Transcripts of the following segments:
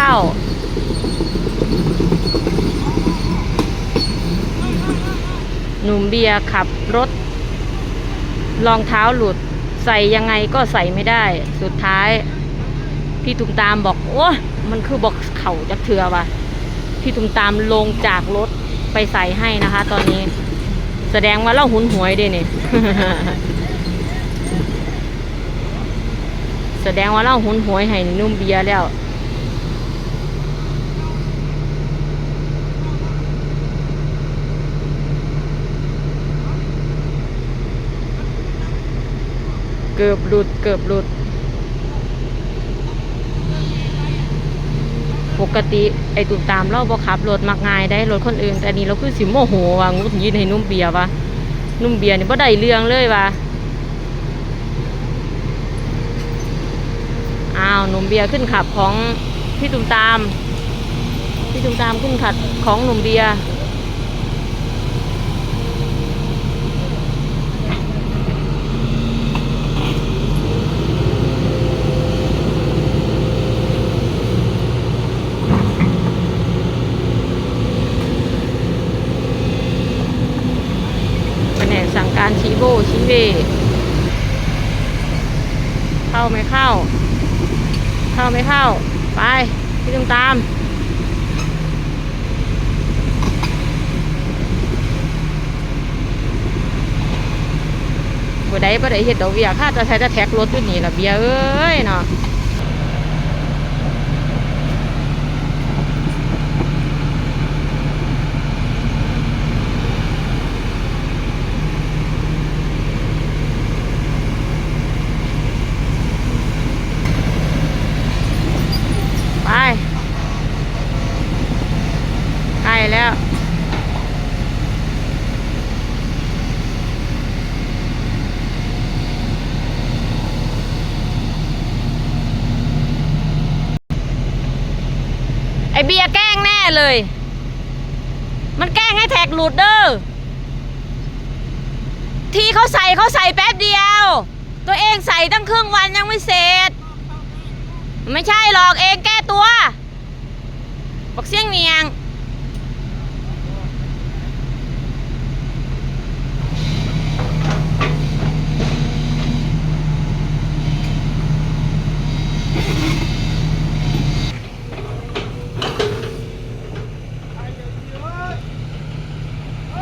เข้า หนุ่มเบียร์ขับรถ รองเท้าหลุด ใส่ยังไงก็ใส่ไม่ได้ สุดท้าย พี่ตุมตามบอก โอ้มันคือบอกเข่าจะเถื่อว่ะ พี่ตุมตามลงจากรถไปใส่ให้นะคะ ตอนนี้ แสดงว่าเราหุนหวยด้เนี่ยแสดงว่าเราหุนหวยให้นุ่มเบียร์แล้ว เกือบหลุดเกือบหลุด ปกติไอ้ตุ่มตามเราบ่ขับรถมักง่ายได้รถคนอื่น แต่นี่เราคือสิโมโหว่ะงุดยิดให้นุ่มเบียร์วะนุ่มเบียร์นี่บ่ได้เรื่องเลยว่ะอ้าวนุ่มเบียร์ขึ้นขับของพี่ตุ่มตาม พี่ตุ่มตามขึ้นขับของนุ่มเบียร์แผน การชีโบชีเวเข้าไม่เข้า เข้าไม่เข้า ไปพี่ตุ่มตามบ่ได้บ่ได้เฮ็ดดอกเบี้ยค่าจะใช้จะแท็กรถอยู่นี่ละเบียเอ้ยเนาะ แล้ว ไอเบียแกล้งแน่เลย มันแกล้งให้แท็กหลุดเด้อที่เขาใส่เขาใส่แป๊บเดียว ตัวเองใส่ตั้งครึ่งวันยังไม่เสร็จ ไม่ใช่หรอกเองแก้ตัวบอกเสียงเนียง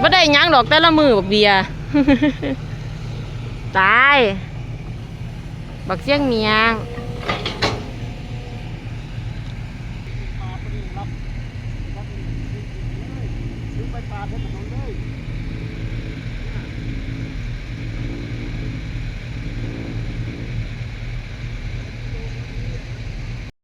บ่ได้ยังดอกแต่ละมือบักเบียตาย บักเสียงเมียงไปปาดให้ถนนเลย